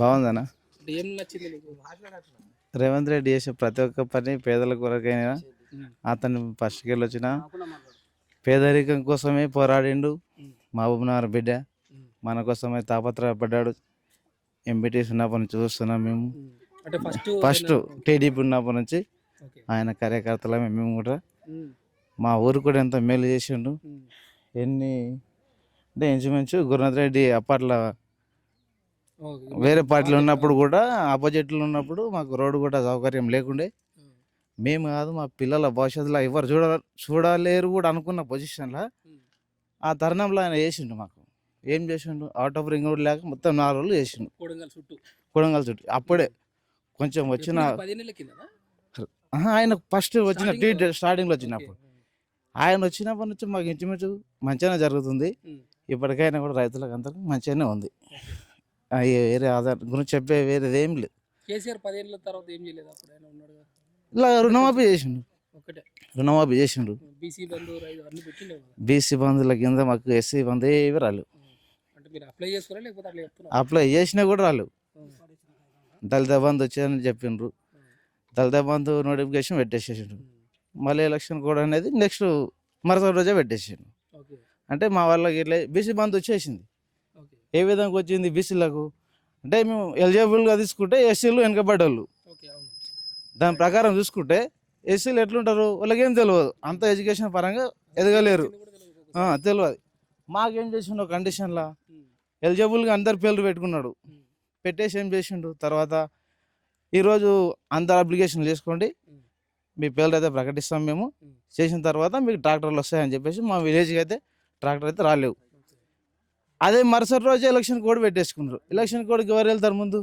బాగుందనా రేవంత్ రెడ్డి చేసే ప్రతి ఒక్క పని పేదల కొరకైనా. అతను ఫస్ట్కి వచ్చిన పేదరికం కోసమే పోరాడిండు. మహబూబ్నగర్ బిడ్డ. మన కోసమే తాపత్రయపడ్డాడు ఎంబీటీసీ ఉన్నప్పటి నుంచి చూస్తున్నాం మేము ఫస్ట్ టీడీపీ ఉన్నప్పటి నుంచి ఆయన కార్యకర్తలమే మేము కూడా. మా ఊరు కూడా ఎంతో మేలు చేసిండు. ఎన్ని అంటే ఇంచుమించు గురునాథ్ రెడ్డి అప్పట్లో. వేరే పార్టీలో ఉన్నప్పుడు కూడా ఆపోజిట్లో ఉన్నప్పుడు మాకు రోడ్డు కూడా సౌకర్యం లేకుండే. మేము కాదు మా పిల్లల భవిష్యత్తులో ఎవరు చూడ చూడలేరు కూడా అనుకున్న పొజిషన్లో. ఆ తరుణంలో ఆయన చేసిండు మాకు. ఏం చేసిండు? అవుట్ ఆఫ్ రింగ్ రోడ్ లేక మొత్తం నాలుగు రోజులు చేసిండు. కొడంగల్ చుట్టూ. కొడంగల్ చుట్టూ. అప్పుడే కొంచెం వచ్చిన ఆయన ఫస్ట్ వచ్చిన Starting టీ లో? స్టార్టింగ్లో. వచ్చినప్పుడు ఆయన వచ్చినప్పటి నుంచి మాకు ఇంచుమించు మంచిగానే జరుగుతుంది. ఇప్పటికైనా కూడా రైతులకు అందరికి మంచిగానే ఉంది. వేరే ఆధార్ గురించి చెప్పే వేరేది ఏం లేదు. కేసీఆర్ పదేళ్ళ తర్వాత ఏం చేయలేదు అప్పుడు ఆయన ఉన్నాడు ఇలా రుణమాఫీ చేసిండు. ఒక్కటే రుణమాఫీ చేసిండు. బీసీ బంధు అన్ని పెట్టిండే బీసీ బంధుల కింద మాకు ఎస్సీ బంధు ఏవి రాలేవు ఉమ్. అంటే మీరు అప్లై చేసుకోరా లేకపోతే అట్లా చెప్తున్నా అప్లై చేసినా కూడా రాలేవు. దళిత బంధు వచ్చాయని చెప్పిండ్రు. దళిత బంధు నోటిఫికేషన్ పెట్టేసేసిండు. మళ్ళీ ఎలక్షన్ కూడా అనేది నెక్స్ట్ మరుసటి రోజే పెట్టేసిండు. అంటే మా వాళ్ళకి ఇట్లా బీసీ బంధు వచ్చేసింది. ఏ విధంగా వచ్చింది బీసీలకు? అంటే మేము ఎలిజిబుల్గా తీసుకుంటే ఎస్సీలు వెనకబడ్డోళ్ళు దాని ప్రకారం చూసుకుంటే ఎస్సీలు ఎట్లుంటారు? వాళ్ళకేం తెలియదు. అంత ఎడ్యుకేషన్ పరంగా ఎదగలేరు. తెలియదు. మాకేం చేసిండు కండిషన్లా. ఎలిజిబుల్గా అందరు పేర్లు పెట్టుకున్నాడు. పెట్టేసి ఏం చేసిండు? తర్వాత ఈరోజు అందరు అప్లికేషన్ చేసుకోండి. మీ పేర్లు అయితే ప్రకటిస్తాం మేము. చేసిన తర్వాత మీకు ట్రాక్టర్లు వస్తాయని చెప్పేసి మా విలేజ్కి అయితే ట్రాక్టర్ అయితే రాలేవు. అదే మరుసటి రోజు ఎలక్షన్ కోడ్ పెట్టేసుకున్నారు. ఎలక్షన్ కోడ్కి ఎవరు వెళ్తారు ముందు?